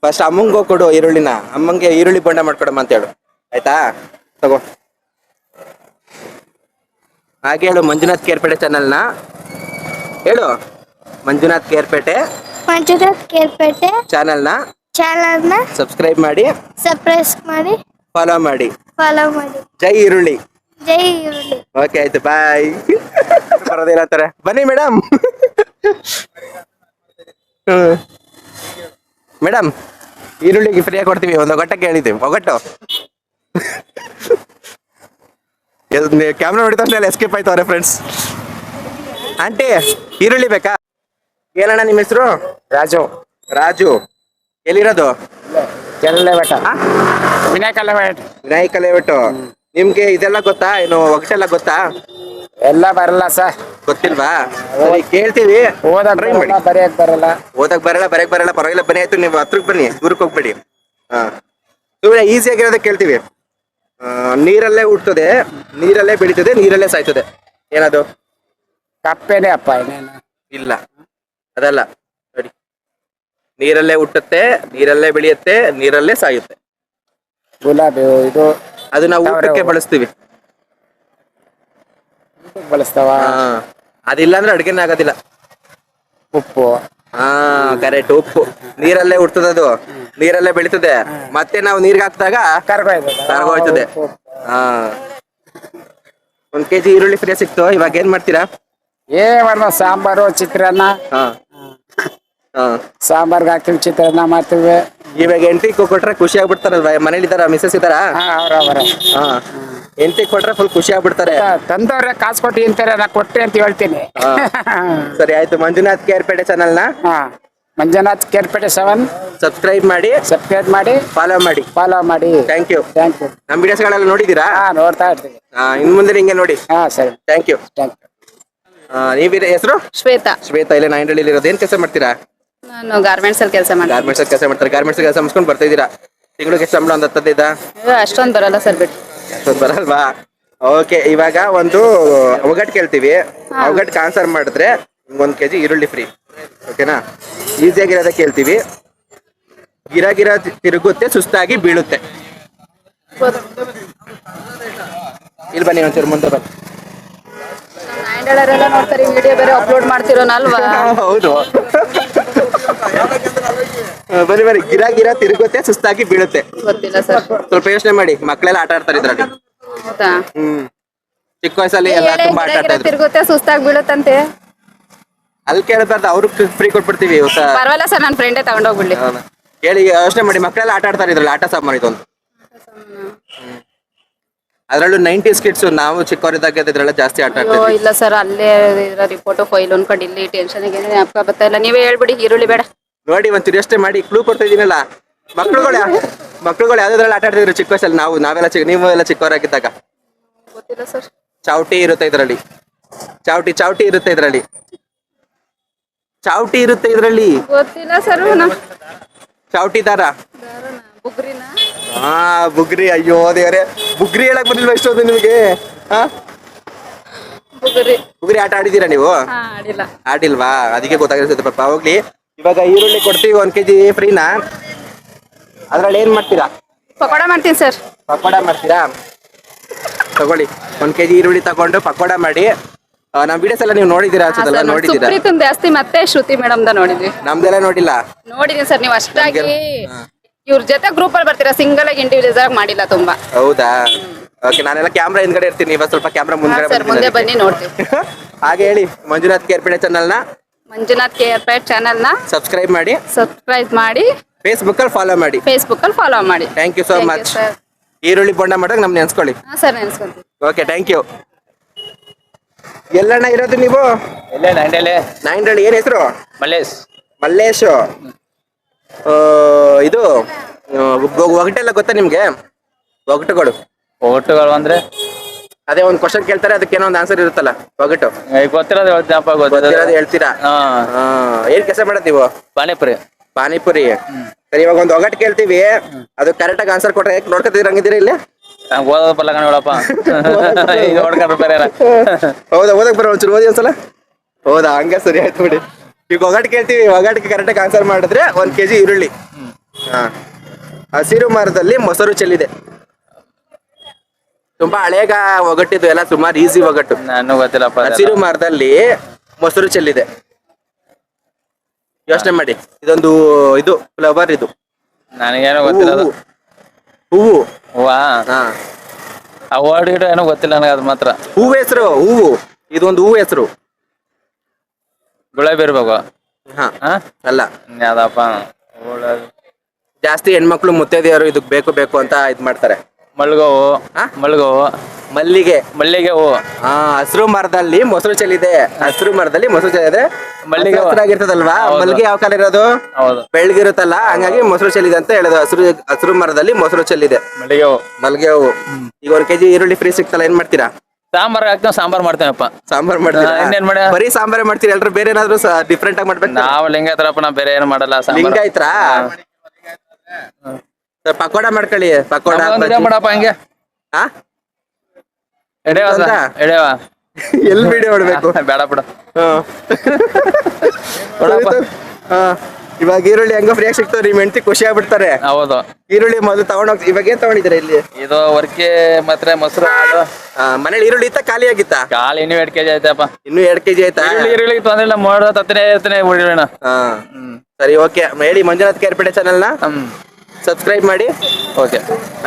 ಫಸ್ಟ್ ಅಮ್ಮಂಗ್ ಹೋಗಿ ಕೊಡು ಈರುಳ್ಳಿನ. ಅಮ್ಮಂಗೆ ಈರುಳ್ಳಿ ಬೊಂಡ ಮಾಡ್ಕೊಡಮ್ಮ ಅಂತ ಹೇಳು. ಆಯ್ತಾ? ತಗೋ. ಹಾಗೆ ಹೇಳು ಮಂಜುನಾಥ್ ಕೇರ್ಪೇಟೆ ಚಾನಲ್ನ ಹೇಳು. ಮಂಜುನಾಥ್ ಕೇರ್ಪೇಟೆ ಮಂಜುನಾಥ್ ಕೇರ್ಪೇಟೆ. ಚಾನಲ್ನ ಚಾನಲ್ನ ಸಬ್ಸ್ಕ್ರೈಬ್ ಮಾಡಿ ಸಬ್ಸ್ಕ್ರೈಬ್ ಮಾಡಿ ಫಾಲೋ ಮಾಡಿ. ಫಾಲೋ ಮಾಡಿ. ಜೈ ಈರುಳ್ಳಿ. ಜೈ ಈರುಳ್ಳಿ. ಓಕೆ ಆಯ್ತು ಬಾಯ್ ಬರೋದೇನಂತಾರೆ ಬನ್ನಿ ಮೇಡಮ್ ಮೇಡಮ್ ಈರುಳ್ಳಿಗೆ ಫ್ರೀಯಾಗಿ ಕೊಡ್ತೀವಿ ಒಂದು ಒಗಟ್ಟಕ್ಕೆ ಹೇಳಿದ್ದೀವಿ. ಒಗಟ್ಟು ಕ್ಯಾಮ್ರಾ ನೋಡಿದ ತಕ್ಷಣ ಎಸ್ಕೇಪ್ ಆಯ್ತವ್ರೆ ಫ್ರೆಂಡ್ಸ್ ಆಂಟಿ ಈರುಳ್ಳಿ ಬೇಕಾ? ಏನಣ್ಣ ನಿಮ್ಮ ಹೆಸರು? ರಾಜು. ರಾಜು. ಎಲ್ಲಿರೋದು? ಎಲ್ಲ ಬೇಟ ವಿನಾಯಕಲ್ಲ ಬೇಟ ವಿನಾಯಕ ಲೇಔಟ್ ನಿಮ್ಗೆ ಇದೆಲ್ಲ ಗೊತ್ತಾ? ಏನು ಒಗಟೆಲ್ಲ ಗೊತ್ತಾ? ಎಲ್ಲ ಬರಲ್ಲ ಸರ್. ಗೊತ್ತಿಲ್ವಾ? ಸರಿ ಕೇಳ್ತೀವಿ. ಓದಕ್ Try ಮಾಡಿ. ಬರಲ್ಲ ಬರೆಯಕ್ ಬರಲ್ಲ. ಓದಕ್ ಬರಲ್ಲ ಬರಕ್ ಬರಲ್ಲ. ಪರವಾಗಿಲ್ಲ ಬನ್ನಿ ಆಯ್ತು ನೀವು ಹತ್ರಕ್ ಬನ್ನಿ ದೂರಕ್ಕೆ ಹೋಗ್ಬೇಡಿ. ಹಾ. ಸುಮ್ಮನೆ ಈಸಿ ಆಗಿರೋದೇ ಕೇಳ್ತೀವಿ. ಆ, ನೀರಲ್ಲೇ ಹುಟ್ಟುತ್ತದೆ ನೀರಲ್ಲೇ ಬೆಳೀತದೆ ನೀರಲ್ಲೇ ಸಾಯ್ತದೆ. ಏನದು? ಕಪ್ಪೇನೆ ಅಪ್ಪ ಏನೇನು? ಇಲ್ಲ. ಅದಲ್ಲ. ನೀರಲ್ಲೇ ಹುಟ್ಟುತ್ತೆ ನೀರಲ್ಲೇ ಬೆಳೆಯುತ್ತೆ ನೀರಲ್ಲೇ ಸಾಯುತ್ತೆ. ಗುಲಾಬಿ ಇದು ಅದು ನಾವು ಊಟಕ್ಕೆ. ಬಳಸ್ತೀವಿ. ಬಳಸ್ತಾವ? ಹಾ ಅದಿಲ್ಲ ಅಂದ್ರೆ ಅಡ್ಗೆನೇ ಆಗೋದಿಲ್ಲ. ಉಪ್ಪು. ಹಾ ಕರೆಕ್ಟ್ ಉಪ್ಪು. ನೀರಲ್ಲೇ ಹುಟ್ಟುತ್ತದು ನೀರಲ್ಲೇ ಬೆಳೀತದೆ. ಮತ್ತೆ ನಾವು ನೀರ್ಗೆ ಹಾಕಿದಾಗ ಕರ್ಗೋಯ್ತು ಕರ್ಗೋಯ್ತದೆ ಹಾ ಒಂದ್ ಕೆಜಿ ಈರುಳ್ಳಿ ಫ್ರೀ ಸಿಕ್ತು. ಇವಾಗ ಏನ್ ಮಾಡ್ತೀರಾ? ಏ ಸಾಂಬಾರು ಚಿತ್ರಾನ್ನ. ಹಾ. ಸಾಂಬಾರ್ಗೆ ಹಾಕ್ತಿವಿ ಚಿತ್ರಾನ್ನ ಮಾಡ್ತೀವಿ. ಇವಾಗ ಎಂಟ್ರಿ ಕೊಟ್ರೆ ಖುಷಿ ಆಗ್ಬಿಡ್ತಾರ ಮನೇಲಿ ಇದಾರ ಮಿಸಸ್ ಇದಾರ ಹಾ ಅವ್ರ ಅವರ. ಹಾ. ಎಂಟಿ ಕೊಟ್ರೆ ಫುಲ್ ಖುಷಿ ಆಗ್ಬಿಡ್ತಾರೆ. ತಂದವ್ರೆ ಕಾಸು ಕೊಟ್ಟು ಇಂತಾರೆ ನಾ ಕೊಟ್ಟೆ ಅಂತ ಹೇಳ್ತೀನಿ. ಹಾ. ಸರಿ ಆಯ್ತು. ಮಂಜುನಾಥ್ ಕೇರ್ಪೇಟೆ ಚಾನಲ್ನ? ಹಾ. ಮಂಜುನಾಥ್ ಕೇರ್ಪೇಟೆ ಸೆವೆನ್ ಸಬ್ಸ್ಕ್ರೈಬ್ ಮಾಡಿ. ಸಬ್ಸ್ಕ್ರೈಬ್ ಮಾಡಿ. ಫಾಲೋ ಮಾಡಿ. ಫಾಲೋ ಮಾಡಿ. ಥ್ಯಾಂಕ್ ಯು ಥ್ಯಾಂಕ್ ಯು ನಮ್ಮ ವಿಡಿಯೋಸ್ಗಳೆಲ್ಲ ನೋಡಿದೀರಾ ಹಾ ನೋಡ್ತಾ ಇರ್ತೀವಿ. ಹಾ ಇನ್ ಮುಂದೆ ಹಿಂಗೆ ನೋಡಿ. ಹಾ ಸರಿ. ಥ್ಯಾಂಕ್ ಯು ಥ್ಯಾಂಕ್ ಯು ನೀವಿರ ಹೆಸರು? ಶ್ವೇತಾ. ಶ್ವೇತಾ ಇಲ್ಲೇ ನೈನ್ ಇರೋದು. ಏನ್ ಕೆಲಸ ಮಾಡ್ತೀರಾ? ನಾನು ಗಾರ್ಮೆಂಟ್ಸ್ ಅಲ್ಲಿ ಕೆಲಸ ಮಾಡ್ತೀನಿ. ಗಾರ್ಮೆಂಟ್ಸ್ ಕೆಲಸ ಮಾಡ್ತಾರೆ. ಗಾರ್ಮೆಂಟ್ಸ್ ಕೆಲಸ ಮುಗಿಸ್ಕೊಂಡು ಬರ್ತಾ ಇದ್ದೀರಾ? ತಿಂಗಳಿಗೆ ಎಷ್ಟು ಸಂಬಳ ಒಂದು ಹತ್ತದೈದ ಅಷ್ಟೊಂದು ಬರಲ್ಲ ಸರ್ ಬಿಟ್ಟು ಅಷ್ಟೊಂದು ಬರಲ್ವಾ? ಓಕೆ ಇವಾಗ ಒಂದು ಅವಘಟ್ ಕೇಳ್ತೀವಿ. ಅವಘಟ್ ಆನ್ಸರ್ ಮಾಡಿದ್ರೆ ಒಂದ್ ಕೆಜಿ ಈರುಳ್ಳಿ ಫ್ರೀ ಓಕೆನಾ ಈಸಿಯಾಗಿರೋದ ಕೇಳ್ತೀವಿ. ಗಿರ ಗಿರ ತಿರುಗುತ್ತೆ ಸುಸ್ತಾಗಿ ಬೀಳುತ್ತೆ. ಇಲ್ಲಿ ಬನ್ನಿ ಒಂಚೂರು ಮುಂದೆ ಬನ್ನಿ. ನೋಡ್ತಾರೆ ವಿಡಿಯೋ ಬೇರೆ ಅಪ್ಲೋಡ್ ಮಾಡ್ತಿರೋನಲ್ವಾ? ಹೌದು. ಬನ್ನಿ ಬನ್ನಿ. ಗಿರ ಗಿರ ತಿರುಗುತ್ತೆ ಸುಸ್ತಾಗಿ ಬೀಳುತ್ತೆ. ಗೊತ್ತಿಲ್ಲ ಸರ್. ಸ್ವಲ್ಪ ಯೋಚನೆ ಮಾಡಿ. ಮಕ್ಕಳೆಲ್ಲ ಆಟ ಆಡ್ತಾರೆ ಇದ್ರಲ್ಲಿ ಹೌದಾ ಹ್ಮ್. ಚಿಕ್ಕ ವಯಸ್ಸಲ್ಲಿ ಎಲ್ಲ ತುಂಬಾ ಆಟ ಆಡ್ತಾ ಇದ್ರು. ತಿರುಗುತ್ತೆ ಸುಸ್ತಾಗಿ ಬೀಳುತ್ತಂತೆ. ಅಲ್ಲಿ ಕೇಳಬಾರ್ದು ಅವ್ರಿಗೆ ಫ್ರೀ ಕೊಟ್ಬಿಡ್ತೀವಿ ಹೊಸ ಪರವಾಗಿಲ್ಲ ಸರ್ ನನ್ನ ಫ್ರೆಂಡೇ ತಗೊಂಡೋಗ್ಬಿಡ್ಲಿ. ಹೌದಾ? ಕೇಳಿ ಯೋಚನೆ ಮಾಡಿ. ಮಕ್ಕಳೆಲ್ಲ ಆಟ ಆಡ್ತಾರೆ ಇದ್ರಲ್ಲಿ ಆಟ ಸಾಮಾನು ಇದೊಂದು ಅದರಲ್ಲೂ ನೈಂಟಿ ಸ್ಕಿಟ್ಸ್ ನಾವು ಚಿಕ್ಕವರಿದ್ದಾಗ ಇದ್ರಲ್ಲ ಜಾಸ್ತಿ ಆಟ ಅಯ್ಯೋ ಆಡ್ತಿದ್ವಿ ಇಲ್ಲ ಸರ್ ಅಲ್ಲೇ ಇರೋ ರಿಪೋರ್ಟ್ ಫೈಲ್ ಅನ್ಕೊಂಡು ಇಲ್ಲಿ ಟೆನ್ಷನ್ ಏನೇ ಜ್ಞಾಪಕ ಬರ್ತಾ ಇಲ್ಲ. ನೀವೇ ಹೇಳ್ಬಿಡಿ ಈರುಳ್ಳಿ ಬೇಡ. ನೋಡಿ ಒಂಚೂರು ಯೋಚನೆ ಮಾಡಿ ಕ್ಲೂ ಕೊಡ್ತಾ ಇದೀನಲ್ಲ. ಮಕ್ಳುಗಳು ಯಾ- ಮಕ್ಳುಗಳು ಯಾವ್ದಾದ್ರಲ್ಲಿ ಆಟ ಆಡಿದ್ರು ಚಿಕ್ಕ ವಯಸ್ಸಲ್ಲಿ? ನಾವು ನಾವೆಲ್ಲ ಚಿಕ್ಕ ನೀವು ಎಲ್ಲ ಚಿಕ್ಕವರಾಗಿದ್ದಾಗ? ಗೊತ್ತಿಲ್ಲ ಸರ್. ಚಾವಟಿ ಇರುತ್ತೆ ಇದರಲ್ಲಿ. ಚಾವಟಿ ಚಾವಟಿ ಇರುತ್ತೆ ಇದರಲ್ಲಿ. ಚಾವಟಿ ಇರುತ್ತೆ ಇದರಲ್ಲಿ. ಗೊತ್ತಿಲ್ಲ ಸರ್ ಚಾವಟಿ ದಾರ? ಬುಗ್ರಿನ. ಹಾ ಬುಗ್ರಿ ಅಯ್ಯೋ ದೇವ್ರೆ. ಬುಗ್ರಿ ಹೇಳಕ್ ಬಂದಿಲ್ವಾ ಇಷ್ಟೊಂದು ನಿಮಗೆ? ಹಾ ಬುಗ್ರಿ. ಬುಗ್ರಿ ಆಟ ಆಡಿದೀರಾ ನೀವು? ಹಾ ಆಡಿಲ್ಲ. ಆಡಿಲ್ವಾ? ಅದಕ್ಕೆ ಗೊತ್ತಾಗಿರ್ತದೆ ಪಾಪ. ಹೋಗ್ಲಿ. ಇವಾಗ ಈರುಳ್ಳಿ ಕೊಡ್ತೀವಿ ಒಂದ್ ಕೆಜಿ ಫ್ರೀನಾ ಅದ್ರಲ್ಲಿ ಏನ್ ಮಾಡ್ತೀರಾ? ಪಕೋಡ ಮಾಡ್ತೀನಿ ಸರ್. ಪಕೋಡ ಮಾಡ್ತೀರಾ? ತಗೊಳ್ಳಿ. ಒಂದ್ ಕೆಜಿ ಈರುಳ್ಳಿ ತಗೊಂಡು ಪಕೋಡ ಮಾಡಿ. ಆ, ನಮ್ ವಿಡಿಯೋಸ್ ಎಲ್ಲ ನೀವು ನೋಡಿದೀರಾ ಅನ್ಸುತ್ತಲ್ಲ ನೋಡಿದೀರಾ ಸುಪ್ರೀತನ್ ಜಾಸ್ತಿ ಮತ್ತೆ ಶ್ರುತಿ ಮೇಡಮ್ ದ ನೋಡಿದ್ವಿ. ನಮ್ದೆಲ್ಲ ನೋಡಿಲ್ಲ? ನೋಡಿದೀನಿ ಸರ್ ನೀವು ಅಷ್ಟಾಗಿ ಇವ್ರ ಜೊತೆ ಗ್ರೂಪ್ ಅಲ್ಲಿ ಬರ್ತೀರಾ? ಸಿಂಗಲ್ ಆಗಿ ಇಂಡಿವಿಜುವಲ್ ಆಗಿ ಮಾಡಿಲ್ಲ ತುಂಬಾ. ಹೌದಾ? ಓಕೆ ನಾನೆಲ್ಲ ಕ್ಯಾಮ್ರಾ ಹಿಂದ್ಗಡೆ ಇರ್ತೀನಿ. ಇವತ್ತು ಸ್ವಲ್ಪ ಕ್ಯಾಮ್ರಾ ಮುಂದ್ಗಡೆ ಸರ್ ಮುಂದೆ ಬನ್ನಿ ನೋಡ್ತೀವಿ. <laughs> ಹಾಗೆ ಹೇಳಿ ಮಂಜುನಾಥ್ ಕೇರ್ಪೇಟೆ ಚಾನಲ್ನ ಮಂಜುನಾಥ್ ಕೆ ಆರ್ ಪೇಟ್ ಚಾನಲ್ನ ಸಬ್ಸ್ಕ್ರೈಬ್ ಮಾಡಿ. ಸಬ್ಸ್ಕ್ರೈಬ್ ಮಾಡಿ. ಫೇಸ್ಬುಕ್ ಅಲ್ಲಿ ಫಾಲೋ ಮಾಡಿ. ಫೇಸ್ಬುಕ್ ಅಲ್ಲಿ ಫಾಲೋ ಮಾಡಿ. Thank you so much. ಈರುಳ್ಳಿ ಬೊಂಡ ಮಾಡಕ್ ನಮ್ಗೆ ನೆನ್ಸ್ಕೊಳ್ಳಿ. ಹಾ ಸರ್ ನೆನ್ಸ್ಕೊಂತೀವಿ ಓಕೆ ಥ್ಯಾಂಕ್ ಯು ಎಲ್ಲಣ್ಣ ಇರೋದು ನೀವು? ಇಲ್ಲೇ ನಂಡೆಲೆ. ನಾಯಿಂಡಳ್ಳಿ ಏನ್ ಹೆಸರು? ಮಲ್ಲೇಶ್. ಮಲ್ಲೇಶ್. ಆ, ಇದು ಆ, ಒಗ್- ಒಗಟೆಲ್ಲ ಗೊತ್ತಾ ನಿಮ್ಗೆ? ಒಗಟುಗಳು. ಒಗಟುಗಳು ಅಂದ್ರೆ? ಅದೇ ಒಂದ್ ಕ್ವಶನ್ ಕೇಳ್ತಾರೆ ಅದಕ್ಕೆ ಏನೋ ಒಂದು ಆನ್ಸರ್ ಇರುತ್ತಲ್ಲ? ಒಗಟು ಗೊತ್ತಿರೋದು ಗೊತ್ತಿರೋದು. ಹೇಳ್ತೀರಾ? ಹಾ. ಆ, ಏನ್ ಕೆಲಸ ಮಾಡತ್ ನೀವು? ಪಾನಿಪುರಿ. ಪಾನಿಪುರಿ. ಸರಿ ಇವಾಗ ಒಂದು ಒಗಟ್ ಕೇಳ್ತೀವಿ. ಅದು ಕರೆಕ್ಟ್ ಆಗಿ ಆನ್ಸರ್ ಕೊಟ್ರೆ ನೋಡ್ಕೊತಿದ್ರ ಹಂಗಿದ್ದೀರಾ ಇಲ್ಲಿ? ನಂಗೆ ಓದೋದು ಬಲ್ಲ ಬೇರೆ ಏನ. ಹೌದಾ ಓದಕ್ ಬರೋ ಒಂಚೂರು ಓದಿ ಒಂದ್ಸಲ? ಹೌದಾ ಹಂಗೆ ಸರಿ ಆಯ್ತು ಬಿಡಿ. ಈಗ ಒಗಟ್ ಕೇಳ್ತೀವಿ ಒಗಟ್ಗೆ ಕರೆಕ್ಟ್ ಆಗಿ ಆನ್ಸರ್ ಮಾಡಿದ್ರೆ ಒಂದ್ ಕೆಜಿ ಈರುಳ್ಳಿ. ಹಾ. ಹಸಿರು ಮರದಲ್ಲಿ ಮೊಸರು ಚೆಲ್ಲಿದೆ. ತುಂಬಾ ಹಳೆಗ ಒಗಟ್ಟಿದ್ದು ಎಲ್ಲ ಸುಮಾರು ಈಸಿ ಒಗಟ್ಟು. ನಾನು ಗೊತ್ತಿಲ್ಲಪ್ಪ ಅದೆಲ್ಲ. ಹಸಿರು ಮರದಲ್ಲಿ ಮೊಸರು ಚೆಲ್ಲಿದೆ. ಯೋಚನೆ ಮಾಡಿ. ಇದೊಂದು ಇದು ಫ್ಲವರ್ ಇದು. ನನಗೇನೋ ಗೊತ್ತಿಲ್ಲ ಅದು. ಹೂವು. ಹೂವಾ. ಹಾ. ಆ ವರ್ಡ್ ಗಿಡ ಏನೋ ಗೊತ್ತಿಲ್ಲ ನನಗೆ ಅದು ಮಾತ್ರ. ಹೂವು ಹೆಸರು ಹೂವು. ಇದೊಂದು ಹೂವು ಹೆಸರು. ಗುಲಾಬಿ ಇರ್ಬೇಕು. ಹಾ. ಹಾ ಅಲ್ಲ. ಯಾವ್ದಪ್ಪ. ಜಾಸ್ತಿ ಹೆಣ್ಮಕ್ಳು ಮುತ್ತೈದೆಯರು ಇದಕ್ ಬೇಕು ಬೇಕು ಅಂತ ಇದ್ ಮಾಡ್ತಾರೆ. ಮಲ್ಗೋವು ಹಾ? ಹೂವು ಮಲ್ಲಿಗೆ. ಮಲ್ಲಿಗೆ ಹೂವು ಆ ಹಸಿರು ಮರದಲ್ಲಿ ಮೊಸರು ಚೆಲ್ಲಿದೆ. ಹಸಿರು ಮರದಲ್ಲಿ ಮೊಸರು ಚೆಲ್ಲಿದೆ. ಮಲ್ಲಿಗೆ ಹೂವು. ಹಸಿರಾಗಿರ್ತದಲ್ವಾ ಹೌದು. ಮಲ್ಲಿಗೆ ಯಾವ ಕಾಲ ಇರೋದು? ಹೌದು. ಬೆಳ್ಳಗಿರುತ್ತಲ್ಲ ಹಂಗಾಗಿ ಮೊಸರು ಚೆಲ್ಲಿದೆ ಅಂತ ಹೇಳೋದು. ಹಸಿರು ಹಸಿರು ಮರದಲ್ಲಿ ಮೊಸರು ಚೆಲ್ಲಿದೆ. ಮಲ್ಲಿಗೆ ಹೂವು ಮಲ್ಲಿಗೆ ಹೂವು ಈಗ ಒಂದ್ ಕೆಜಿ ಈರುಳ್ಳಿ ಫ್ರೀ ಸಿಕ್ತಲ್ಲ ಏನ್ ಮಾಡ್ತೀರಾ? ಸಾಂಬಾರ್ ಹಾಕ್ತಾವ ಸಾಂಬಾರ್ ಮಾಡ್ತೇವಪ್ಪ ಸಾಂಬಾರ್ ಮಾಡ್ತೀರಾ? ಹಾ, ಇನ್ನೇನ್ ಮಾಡ್ಯ? ಬರೀ ಸಾಂಬಾರ್ ಮಾಡ್ತೀರಾ? ಎಲ್ರು ಬೇರೆ ಏನಾದ್ರು ಡಿಫ್ರೆಂಟ್ ಆಗಿ ಮಾಡ್ಬೇಕು? ನಾವು ಲಿಂಗಾಯತರಪ್ಪ ನಾವು ಬೇರೆ ಏನು ಮಾಡಲ್ಲ ಸಾಂಬಾರ್. ಲಿಂಗಾಯ್ತ್ರಾ ಸರ್, ಪಕೋಡ ಮಾಡ್ಕೊಳ್ಳಿ ಪಕೋಡ ಮಾಡಪ್ಪ ಹಂಗೆ. ಹಾ ಎಡೆವ? ಎಡೆವ. <laughs> ಎಲ್ಲಿ ವಿಡಿಯೋ ಹೊಡ್ಬೇಕು <laughs> ಬೇಡ ಬಿಡ. ಹಾ. ಇವಾಗ ಈರುಳ್ಳಿ ಹೆಂಗ ಫ್ರೀಯಾಗಿ ಸಿಗ್ತದೆ ನಿಮ್ ಹೆಂಡತಿ ಖುಷಿ ಆಗ್ಬಿಡ್ತಾರೆ. ಹೌದು. ಈರುಳ್ಳಿ ಮೊದಲು ತಗೊಂಡೋಗ್ ಇವಾಗ ಏನ್ ತಗೊಂಡಿದ್ರೆ ಇಲ್ಲಿ? ಇದು ವರ್ಕೆ ಮಾತ್ರ ಮೊಸರು ಮನೇಲಿ ಈರುಳ್ಳಿ ಇತ್ತ ಖಾಲಿ ಆಗಿತ್ತ? ಖಾಲಿ ಇನ್ನೂ ಎರಡ್ ಕೆಜಿ ಆಯ್ತಪ್ಪ. ಇನ್ನು ಎರಡ್ ಕೆಜಿ ಆಯ್ತಾ? ಈರುಳ್ಳಿ ಈರುಳ್ಳಿ ತೊಂದ್ರೆ ಇಲ್ಲ ಮಾಡೋ ತತ್ತನೇ ಇರ್ತಾನೆ ಉಳಿಯೋಣ ಸರಿ ಓಕೆ. ಹೇಳಿ ಮಂಜುನಾಥ್ ಕೇರ್ಪೇಟೆ ಚಾನಲ್ನ? ಹ್ಮ್. ಸಬ್ಸ್ಕ್ರೈಬ್ ಮಾಡಿ. ಓಕೆ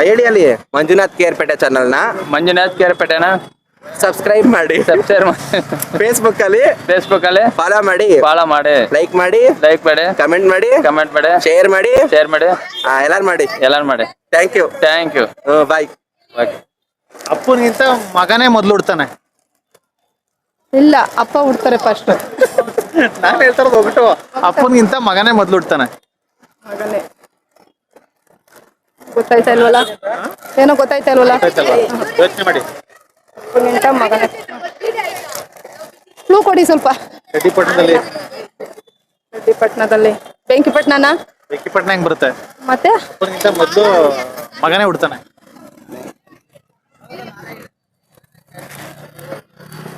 ಹೇಳಿ ಅಲ್ಲಿ ಮಂಜುನಾಥ್ ಕೇರ್ಪೇಟೆ ಚಾನಲ್ನ ನ. ಮಂಜುನಾಥ್ ಕೇರ್ಪೇಟೆನ ಸಬ್ಸ್ಕ್ರೈಬ್ ಮಾಡಿ. ಸಬ್ಸ್ಕ್ರೈಬ್ ಫೇಸ್ಬುಕ್ ಅಲ್ಲಿ. ಫೇಸ್ಬುಕ್ ಅಲ್ಲಿ? ಫಾಲೋ ಮಾಡಿ. ಫಾಲೋ ಮಾಡಿ. ಲೈಕ್ ಮಾಡಿ. ಲೈಕ್ ಮಾಡಿ. ಕಮೆಂಟ್ ಮಾಡಿ. ಕಮೆಂಟ್ ಮಾಡಿ. ಶೇರ್ ಮಾಡಿ. ಶೇರ್ ಮಾಡಿ. ಆ, ಎಲ್ಲಾರು ಮಾಡಿ. ಎಲ್ಲಾರು ಮಾಡಿ. Thank you thank you bye okay ಅಪ್ಪನಿಗಿಂತ ಮಗನೇ ಮೊದಲು ಹುಡ್ತಾನೆ. ಇಲ್ಲ ಅಪ್ಪ ಹುಡ್ತಾರೆ ಫಸ್ಟ್ ನಾನು ಹೇಳ್ತಾರ ಹೋಗ್ಬಿಟ್ಟು ಅಪ್ಪನಿಗಿಂತ ಮಗನೇ ಮೊದಲು ಹುಡ್ತಾನೆ. ಮಗನೇ. ಗೊತ್ತಾಯ್ತಾ ಇಲ್ವಲ್ಲ? ಏನೋ ಗೊತ್ತಾಯ್ತಾ ಇಲ್ವಲ್ಲ? ಫ್ಲೂ ಮಾಡಿ. ನಿಂತ ಮಗನೇ. ಕ್ಲೂ ಕೊಡಿ ಸ್ವಲ್ಪ. ರೆಡ್ಡಿಪಟ್ಟಣದಲ್ಲಿ. ಪಟ್ಟಣದಲ್ಲಿ ಬೆಂಕಿಪಟ್ಟಣನ? ಬೆಂಕಿಪಟ್ಟಣ ಹೆಂಗ್ ಬರುತ್ತೆ? ಮತ್ತೆ? ಮೊದಲು ಮಗನೇ ಹುಡ್ತಾನೆ.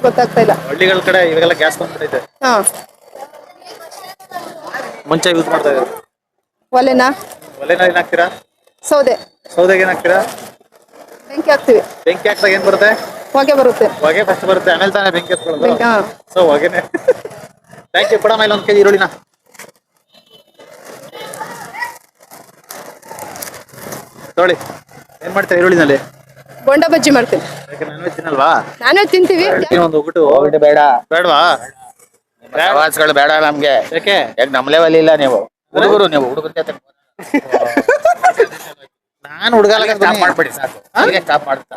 ಗೊತ್ತಾಗ್ತಾ ಇಲ್ಲ. ಹಳ್ಳಿಗಳ ಕಡೆ ಇವಾಗೆಲ್ಲ ಗ್ಯಾಸ್ ಬಂದ್ಬಿಟ್ಟೈತೆ ಹಾ. ಮುಂಚೆ ಯೂಸ್ ಮಾಡ್ತಾ ಇದ್ದಾರೆ ಒಲೆನಾ? ಒಲೆನ ಏನ್ ಹಾಕ್ತೀರಾ? ಸೌದೆ. ಸೌದೆಗೆ ಏನ್ ಹಾಕ್ತೀರಾ? ಬೆಂಕಿ ಹಾಕ್ತಿವಿ. ಬೆಂಕಿ ಹಾಕ್ದಾಗ ಏನ್ ಬರುತ್ತೆ? ಹೊಗೆ ಬರುತ್ತೆ. ಹೊಗೆ ಫಸ್ಟ್ ಬರುತ್ತೆ ಆಮೇಲೆ ತಾನೇ ಬೆಂಕಿ ಹತ್ಕೊಳ್ಳೋದು. ಬೆಂಕಿ ಹಾ. ಸೊ ಹೊಗೆನೆ. ಥ್ಯಾಂಕ್ ಯು ಕೊಡಮ್ಮ ಇಲ್ಲೊಂದು ಕೆಜಿ ಈರುಳ್ಳಿನ. ನೋಡಿ ಏನ್ ಮಾಡ್ತೀರಾ ಈರುಳ್ಳಿನಲ್ಲಿ? ಬೋಂಡ ಬಜ್ಜಿ ಮಾಡ್ತೀನಿ ಯಾಕೆ ನಾನ್ ವೆಜ್ ತಿನ್ನಲ್ವಾ? ನಾನೇ ತಿಂತೀವಿ. ಒಂದು ಹೋಗ್ಬಿಟ್ಟು ಹೋಗ್ಬಿಟ್ಟು ಬೇಡ. ಬೇಡವಾ? ಪ್ರವಾಸಗಳು ಬೇಡ ನಮ್ಗೆ. ಯಾಕೆ? ಯಾಕೆ ನಮ್ ಲೆವೆಲ್ ಇಲ್ಲ ನೀವು. ಹುಡುಗರು ನೀವು ಹುಡುಗರ ಜೊತೆ <laughs> ನಾನು ಹುಡುಗಲ್ಲ ಸ್ಟಾಪ್ ಮಾಡ್ಬಿಡಿ ಸಾಕು. ಸ್ಟಾಪ್ ಮಾಡ್ತಾ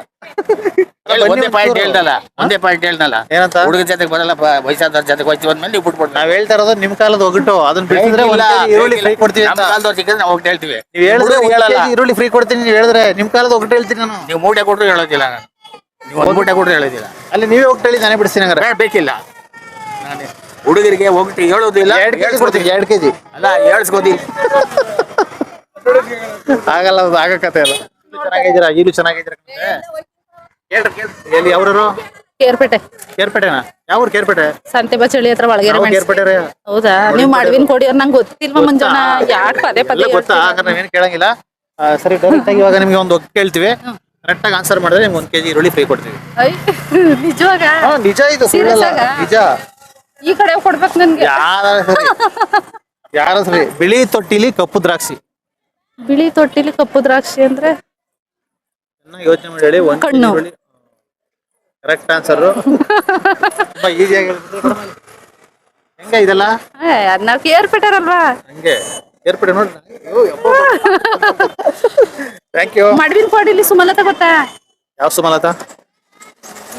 ಒಂದೇ ಪಾಯಿಂಟ್ ಹೇಳ್ದಲ್ಲ ಒಂದೇ ಪಾಯಿಂಟ್ ಹೇಳ್ದಲ್ಲ. ಏನಂತ? ಹುಡುಗ ಜೊತೆಗೆ ಬರಲ್ಲ ವಯಸ್ಸಾದವ್ರ ಜೊತೆಗೆ ಹೋಯ್ತು ಅಂದ್ಮೇಲೆ ನೀವು ಬಿಟ್ಬಿಟ್ಟು ನಾವ್ ಹೇಳ್ತಾ ಇರೋದು ನಿಮ್ ಕಾಲದ ಒಗಟು ಅದನ್ನ ಬಿಟ್ಟಿದ್ರೆ ಈರುಳ್ಳಿ ಫ್ರೀ ಕೊಡ್ತೀವಿ ನಮ್ಮ ಕಾಲದವ್ರು ಸಿಕ್ಕಿದ್ರೆ ನಾವು ಹೋಗ್ತಾ ಹೇಳ್ತೀವಿ. ನೀವ್ ಹೇಳಿದ್ರೆ ಈರುಳ್ಳಿ ಫ್ರೀ ಕೊಡ್ತೀನಿ ನೀವು ಹೇಳಿದ್ರೆ ನಿಮ್ ಕಾಲದ ಒಗಟು ಹೇಳ್ತೀನಿ ನಾನು. ನೀವು ಮೂಟೆ ಕೊಟ್ಟರು ಹೇಳೋದಿಲ್ಲ ನಾನು. ನೀವು ಒಂದು ಮೂಟೆ ಕೊಟ್ಟರು ಹೇಳೋದಿಲ್ಲ. ಅಲ್ಲಿ ನೀವೇ ಹೋಗಿ ಹೇಳಿ ನಾನೇ ಬಿಡಿಸ್ತೀನಿ ಹಂಗಾರೆ. ಬೇಕಿಲ್ಲ. ನಾನು ಹುಡುಗರಿಗೆ ಹೋಗ್ಬಿಟ್ಟು ಹೇಳೋದಿಲ್ಲ ಎರಡ್ ಕೆಜಿ ಕೊಡ್ತೀನಿ ಎರಡ್ ಕೆಜಿ ಅಲ್ಲ ಹೇಳ್ಸ್ಕೋದಿ ಆಗಲ್ಲ ಅದು ಆಗಕತೆ ಅಲ್ಲ. ಚೆನ್ನಾಗಿದ್ದೀರಾ? ಈಗಲೂ ಚೆನ್ನಾಗಿದ್ದೀರಾ? ಹೇಳ್ರಿ ಕೇಳ್ರಿ ಎಲ್ಲಿ ಯಾವ್ರವರು ಕೇರ್ಪೇಟೆ. ಕೇರ್ಪೇಟೆನಾ? ಯಾವ ಊರು ಕೇರ್ಪೇಟೆ? ಸಂತೆ ಬಚಳಿ ಹತ್ರ ಒಳಗೆ ನಾವು ಕೇರ್ಪೇಟೆ ಹೌದಾ? ನೀವ್ ಮಾಡ್ವಿನ್ ಕೊಡಿ ಅವ್ರು ನಂಗೆ ಗೊತ್ತಿಲ್ವಾ ಮಂಜಣ್ಣ ಯಾಕೆ ಪದೇ ಪದೇ ಗೊತ್ತಾ? ಹಂಗಾರೆ ನಾವೇನು ಕೇಳಂಗಿಲ್ಲ. ಆ, ಸರಿ ಡೈರೆಕ್ಟ್ ಆಗಿ ಇವಾಗ ನಿಮ್ಗೆ ಒಂದು ಕೇಳ್ತೀವಿ. ಕರೆಕ್ಟ್ ಆಗಿ ಆನ್ಸರ್ ಮಾಡಿದ್ರೆ ನಿಮ್ಗೆ ಒಂದು ಕೆಜಿ ಈರುಳ್ಳಿ ಫ್ರೀ ಕೊಡ್ತೀವಿ. ನಿಜವಾಗ? ಹಾ, ನಿಜ ಇದು Serious. ನಿಜ. ಈ ಕಡೆ ಕೊಡ್ಬೇಕು ನನ್ಗೆ. ಯಾರ ಸರಿ? ಯಾರ ಸರಿ? ಬಿಳಿ ತೊಟ್ಟಿಲಿ ಕಪ್ಪು ದ್ರಾಕ್ಷಿ. ಬಿಳಿ ತೊಟ್ಟಿಲಿ ಕಪ್ಪು ದ್ರಾಕ್ಷಿ ಅಂದ್ರೆ ಯೋಚನೆ ಮಾಡಿ ಹೇಳಿ ಒಂದ್ ಕಣ್ಣು. ಕರೆಕ್ಟ್ ಆನ್ಸರ್ ತುಂಬಾ ಈಸಿಯಾಗಿ ಹೇಳ್ಬಿಟ್ರು. ಹೆಂಗ ಇದೆಲ್ಲ? ಏ, ಅದ್ ನಾವ್ ಕೇರ್ ಅಲ್ವಾ ಹಂಗೆ. ಏರ್ಪಡೆ ನೋಡಿ ಥ್ಯಾಂಕ್ ಯು ಮಡ್ವಿನ ಕೋಡಿಲಿ ಸುಮಲತಾ ಗೊತ್ತಾ? ಯಾವ ಸುಮಲತಾ?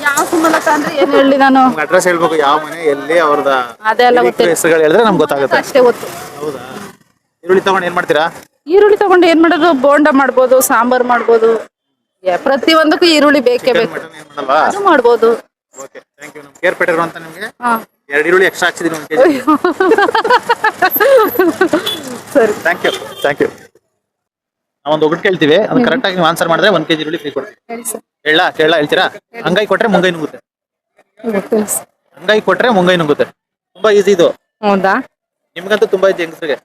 ಯಾವ ಸುಮಲತಾ ಅಂದ್ರೆ ಏನ್ ಹೇಳಿ ನಾನು? ನಮ್ಗೆ ಅಡ್ರೆಸ್ ಹೇಳ್ಬೇಕು ಯಾವ ಮನೆ ಎಲ್ಲಿ ಅವ್ರದ ಅದೆಲ್ಲ ಗೊತ್ತಿಲ್ಲ. ಹೆಸರುಗಳು ಹೇಳಿದ್ರೆ ನಮ್ಗೆ ಗೊತ್ತಾಗುತ್ತೆ. ಅಷ್ಟೇ ಗೊತ್ತು. ಹೌದಾ? ಈರುಳ್ಳಿ ತಗೊಂಡು ಏನ್ ಮಾಡ್ತೀರಾ? ಈರುಳ್ಳಿ ತಗೊಂಡು ಏನ್ ಮಾಡೋದು? ಬೋಂಡ ಮಾಡ್ಬೋದು ಸಾಂಬಾರ್ ಮಾಡ್ಬೋದು. ಪ್ರತಿ ಒಂದಕ್ಕೂ ಈರುಳ್ಳಿ ಬೇಕೇ ಬೇಕು. ಮಟನ್ ಏನ್ ಮಾಡಲ್ವಾ? ಅದು ಮಾಡ್ಬೋದು. ಓಕೆ ಥ್ಯಾಂಕ್ ಯು ನಮ್ ಕೇರ್ ಪೆಟರ್ ಅಂತ ನಿಮ್ಗೆ. ಹಾ. ಎರಡು ಈರುಳ್ಳಿ ಎಕ್ಸ್ಟ್ರಾ ಹಾಕ್ಸಿದೀನಿ ಒಂದು ಕೆಜಿ. ಸರಿ. ಥ್ಯಾಂಕ್ ಯು ಥ್ಯಾಂಕ್ ಯು ನಾವೊಂದು ಒಗ್ಗಟ್ಟು ಕೇಳ್ತೀವಿ. ಅದು ಕರೆಕ್ಟ್ ಆಗಿ ನೀವು ಆನ್ಸರ್ ಮಾಡಿದ್ರೆ ಒಂದ್ ಕೆಜಿ ಈರುಳ್ಳಿ ಫ್ರೀ ಕೊಡ್ತೀವಿ. ಹೇಳಿ ಸರ್. ಹೇಳ ಕೇಳ ಹೇಳ್ತೀರಾ? ಅಂಗೈ ಕೊಟ್ರೆ ಮುಂಗೈ ನುಂಗುತ್ತೆ. ಅಂಗೈ ಕೊಟ್ರೆ ಮುಂಗೈ ನುಂಗುತ್ತೆ. ತುಂಬಾ ಈಸಿ ಇದು. ಹೌದಾ? ನಿಮ್ಗಂತೂ ತುಂಬಾ ಈಸಿ ಹೆಂಗಸ್ರಿಗೆ.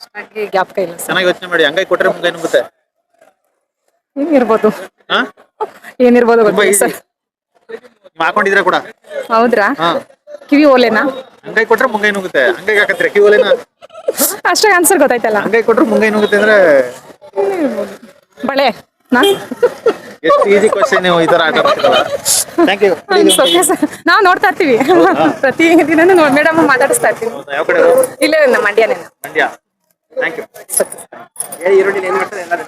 ಜ್ಞಾಪಕ ಇಲ್ಲ ಸರ್. ಚೆನ್ನಾಗಿ ಯೋಚನೆ ಮಾಡಿ ಕೊಟ್ರೆ ನುಂಗುತ್ತೆ ಏನಿರ್ಬೋದು? ಹಾ? ಏನಿರ್ಬೋದು ತುಂಬಾ ಗೊತ್ತಿಲ್ಲ ಈಸಿ ಸರ್ ನೀವು ಹಾಕೊಂಡಿದ್ರೆ ಕೂಡ? ಹೌದ್ರಾ? ಹಾ. ಕಿವಿ ಓಲೆನಾ? ಕೊಟ್ರೆ ಮುಂಗೈ ನುಂಗುತ್ತೆ ಅಂಗೈಗೆ ಹಾಕತ್ರೆ ಕಿವಲೇನ ಅಷ್ಟಾಗಿ ಆನ್ಸರ್ ಗೊತ್ತಾಯ್ತಲ್ಲ. ಅಂಗೈ ಕೊಟ್ರೆ ಮುಂಗೈ ನುಂಗುತ್ತೆ ಅಂದ್ರೆ? ಬಳೆ ನಾ? ಎಷ್ಟು ಈಸಿ ಕ್ವಶನ್ ನೀವು ಈ ತರ ಆಟ ಆಡ್ತೀರಲ್ಲ ಥ್ಯಾಂಕ್ ಯು ಓಕೆ ಸರ್ ನಾವು ನೋಡ್ತಾ ಇರ್ತೀವಿ. ಪ್ರತಿ ದಿನ ಮೇಡಮ್ ಮಾತಾಡಿಸ್ತಾ ಇರ್ತೀವಿ. ಇಲ್ಲ ಕಡೆ ಇಲ್ಲೇ ನಮ್ಮ ಮಂಡ್ಯನೇ. ಮಂಡ್ಯ. ಥ್ಯಾಂಕ್ ಯು ಏ, ಈರುಳ್ಳಿ ಏನ್ ಮಾಡ್ತಾರೆ? ಎಲ್ಲರೂ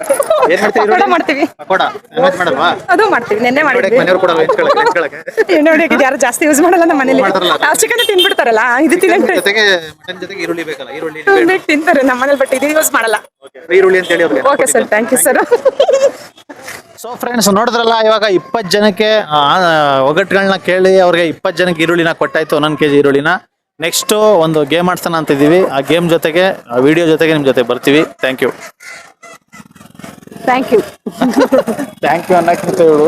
ಏನ್ ಮಾಡ್ತೀವಿ ಪಕೋಡ ಮಾಡ್ತೀವಿ. ಪಕೋಡ ನಾನ್ ಮಾಡಲ್ವಾ? ಅದು ಮಾಡ್ತೀವಿ. ನೆನ್ನೆ ಮಾಡಿದ್ವಿ. ಮನೆಯವ್ರು ಕೊಡಲ್ಲ ಹೆಂಚ್ಕೊಳಕ್ಕೆ ಹೆಂಚ್ಕೊಳಕ್ಕೆ. ಎಣ್ಣೆ ಹೊಡಿಯೋಕೆ ಯಾರು ಜಾಸ್ತಿ ಯೂಸ್ ಮಾಡಲ್ಲ ನಮ್ಮ ಮನೇಲಿ ಮಾಡ್ತಾರಲ್ಲ. ಚಿಕನ್ ತಿನ್ಬಿಡ್ತಾರಲ್ಲ ಇದು ತಿನ್ನಕ್ಕೆ ಜೊತೆಗೆ ಮಟನ್ ಜೊತೆಗೆ ಈರುಳ್ಳಿ ಬೇಕಲ್ಲ ಈರುಳ್ಳಿ ಬೇಕು ತಿಂತಾರೆ ನಮ್ಮ ಮನೇಲಿ ಬಟ್ ಇದು ಯೂಸ್ ಮಾಡಲ್ಲ. ಈರುಳ್ಳಿ ಅಂತ ಹೇಳಿ ಅವ್ರಿಗೆ. Okay sir thank you sir so friends ನೋಡಿದ್ರಲ್ಲ ಇವಾಗ ಇಪ್ಪತ್ತು ಜನಕ್ಕೆ ಆ, ಒಗಟ್ಟುಗಳನ್ನ ಕೇಳಿ ಅವ್ರಿಗೆ ಇಪ್ಪತ್ತು ಜನಕ್ಕೆ ಈರುಳ್ಳಿನ ಕೊಟ್ಟಾಯ್ತು ಒಂದೊಂದು ಕೆಜಿ ಈರುಳ್ಳಿನ. ನೆಕ್ಸ್ಟ್ ಒಂದು ಗೇಮ್ ಆಡ್ಸೋಣ ಅಂತ ಇದೀವಿ ಆ ಗೇಮ್ ಜೊತೆಗೆ ಆ ವಿಡಿಯೋ ಜೊತೆಗೆ ನಿಮ್ ಜೊತೆ ಬರ್ತೀವಿ. Thank you thank you thank you ಅನ್ನಕ್ಕೆ ಇವಳು